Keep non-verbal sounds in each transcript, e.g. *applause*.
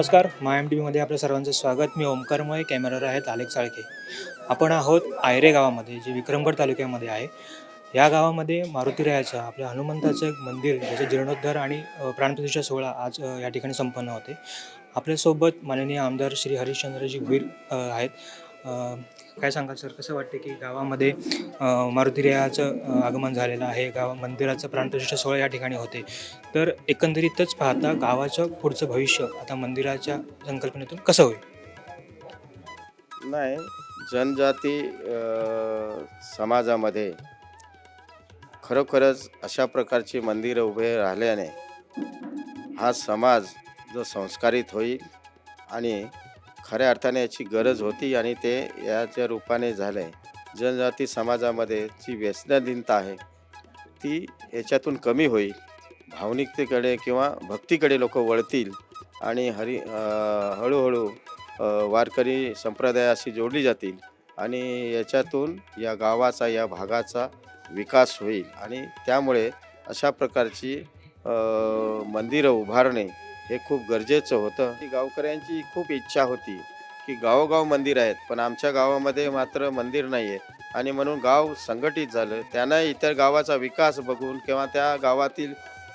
नमस्कार माय M T व्हीमध्ये आपल्या सर्वांचं स्वागत. मी ओमकारमय कॅमेरावर आहेत आलेख साळके आपण आहोत आयरे गावामध्ये जे विक्रमगड तालुक्यामध्ये आहे. या गावामध्ये मारुतीरायाचं आपल्या हनुमंताचं एक मंदिर ज्याचे जीर्णोद्धार आणि प्राणप्रतिष्ठा सोहळा आज या ठिकाणी संपन्न होते. आपल्यासोबत माननीय आमदार श्री हरिश्चंद्रजी वीर आहेत. काय सांगाल सर? कसं वाटते की गावामध्ये अ, मारुतीरायाचं आगमन झालेलं आहे गावा मंदिराचं प्राणप्रतिष्ठा सोहळा या ठिकाणी होते. तर एकंदरीतच पाहता गावाचं पुढचं भविष्य आता मंदिराच्या संकल्पनेतून कसं होईल? नाही जनजाती समाजामध्ये खरोखरच अशा प्रकारची मंदिरं उभे राहिल्याने हा समाज जो संस्कारित होईल आणि खऱ्या अर्थाने याची गरज होती आणि ते याच्या रूपाने झालं. आहे जनजाती समाजामध्ये जी व्यसनाधीनता आहे ती याच्यातून कमी होईल. भावनिकतेकडे किंवा भक्तीकडे लोक वळतील आणि हरी हळूहळू वारकरी संप्रदायाशी जोडली जातील आणि याच्यातून या गावाचा या भागाचा विकास होईल. आणि त्यामुळे अशा प्रकारची मंदिरं उभारणे हे खूप गरजेचं होतं. गावकऱ्यांची खूप इच्छा होती की गावोगाव मंदिर आहेत पण आमच्या गावामध्ये मात्र मंदिर नाही आहे आणि म्हणून गाव संघटित झालं. त्यांना इतर गावाचा विकास बघून किंवा त्या गावातील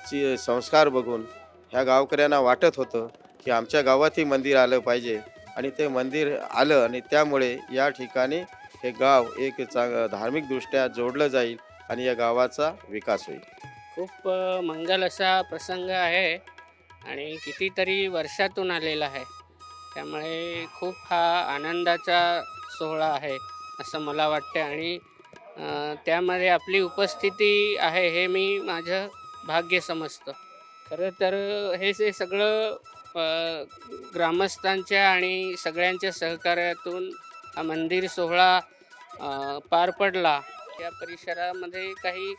ची संस्कार बघून ह्या गावकऱ्यांना वाटत होतं की आमच्या गावातही मंदिर आलं पाहिजे. आणि ते मंदिर आलं आणि त्यामुळे या ठिकाणी हे गाव एक चांग धार्मिकदृष्ट्या जोडलं जाईल आणि या गावाचा विकास होईल. खूप मंगल असा प्रसंग आहे. आणि कितीतरी वर्षातून आलेला आहे. त्यामुळे खूप हा आनंदाचा सोहळा आहे असं मला वाटते आणि त्यामध्ये आपली उपस्थिती आहे हे मी माझं भाग्य समजतं. खरं तर हे जे सगळं ग्रामस्थांच्या आणि सगळ्यांच्या सहकार्यातून हा मंदिर सोहळा पार पडला. या परिसरामध्ये काही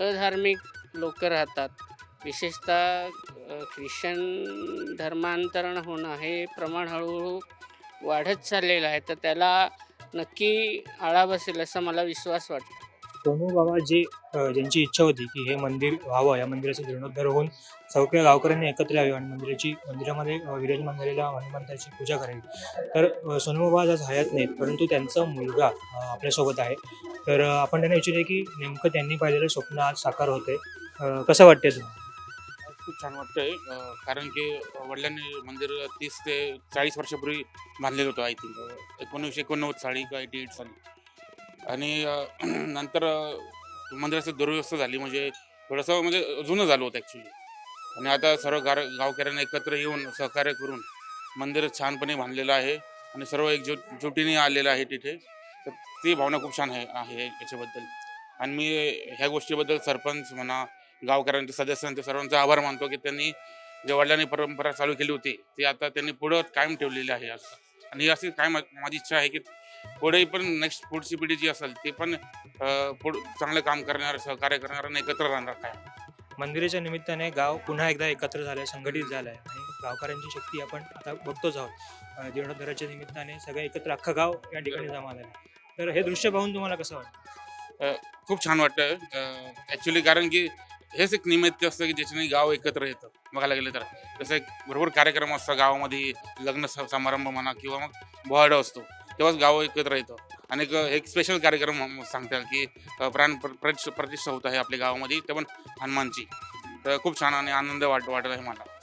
अधार्मिक लोक राहतात. विशेषतः ख्रिश्चन धर्मांतरण होणं हे प्रमाण हळूहळू वाढत चाललेलं आहे. तर त्याला नक्की आळा बसेल असा मला विश्वास वाटतो. सोनू बाबा जे ज्यांची इच्छा होती की हे मंदिर व्हावं या मंदिराचा जीर्णोद्धार होऊन सगळ्या गावकऱ्यांनी एकत्र यावे आणि मंदिराची मंदिरामध्ये विराजमान झालेल्या हनुमंताची पूजा करावी. तर सोनू बाबा आज हयात नाहीत परंतु त्यांचा मुलगा आपल्यासोबत आहे. तर आपण त्यांना विचारूया की नेमकं त्यांनी पाहिलेलं स्वप्न आज साकार होते कसं वाटते तुम्हाला? खूप छान वाटतंय. अं, कारण की वडिलांनी मंदिर तीस ते चाळीस वर्षापूर्वी बांधलेलं होतं आय थिंक. एकोणीसशे एकोणनव्वद साली का एटी एट साली. आणि अं, *clears throat* नंतर अं, दुर्व्यवस्था झाली. म्हणजे थोडंसं म्हणजे जुनं झालं होतं ॲक्च्युली आणि आता सर्व गार गावकऱ्यांना एकत्र येऊन सहकार्य करून मंदिर छानपणे बांधलेलं आहे. आणि सर्व एकजूट जुटीने आलेलं आहे तिथे. तर ती भावना खूप छान आहे आहे याच्याबद्दल. आणि मी ह्या गोष्टीबद्दल सरपंच म्हणा गावकऱ्यांचे सदस्यांचे सर्वांचा आभार मानतो की त्यांनी जे वडिलांनी परंपरा चालू केली होती ती आता त्यांनी पुढं कायम ठेवलेली आहे असं. आणि अशी काय मा- माझी इच्छा आहे की पुढेही पण नेक्स्ट पुढची पिढी जी असेल ती पण पुढ चांगलं काम करणार सहकार्य करणार आणि एकत्र राहणार काय मंदिराच्या निमित्ताने गाव पुन्हा एकदा एकत्र झालं आहे संघटित झालं आहे आणि गावकऱ्यांची शक्ती आपण आता बघतोच आहोत. जीर्णोद्धाराच्या निमित्ताने सगळे एकत्र अख्खं गाव या ठिकाणी जमा झालं तर हे दृश्य पाहून तुम्हाला कसं वाटतं? खूप छान वाटतं ॲक्च्युली कारण की हेच एक निमित्त असतं की ज्याच्याने गाव एकत्र येतं. बघायला गेलं तर. जसं एक भरपूर कार्यक्रम असतं गावामध्ये लग्न स- समारंभ म्हणा किंवा मग बोहाडा असतो तेव्हाच गाव एकत्र येतं. आणि एक एक स्पेशल कार्यक्रम म- सांगता येईल की अ, प्राण प्र- प्रति- प्रतिष्ठा होत आहे आपल्या गावामध्ये ते पण हनुमानची. तर खूप छान आणि आनंद वाट वाटत आहे मला.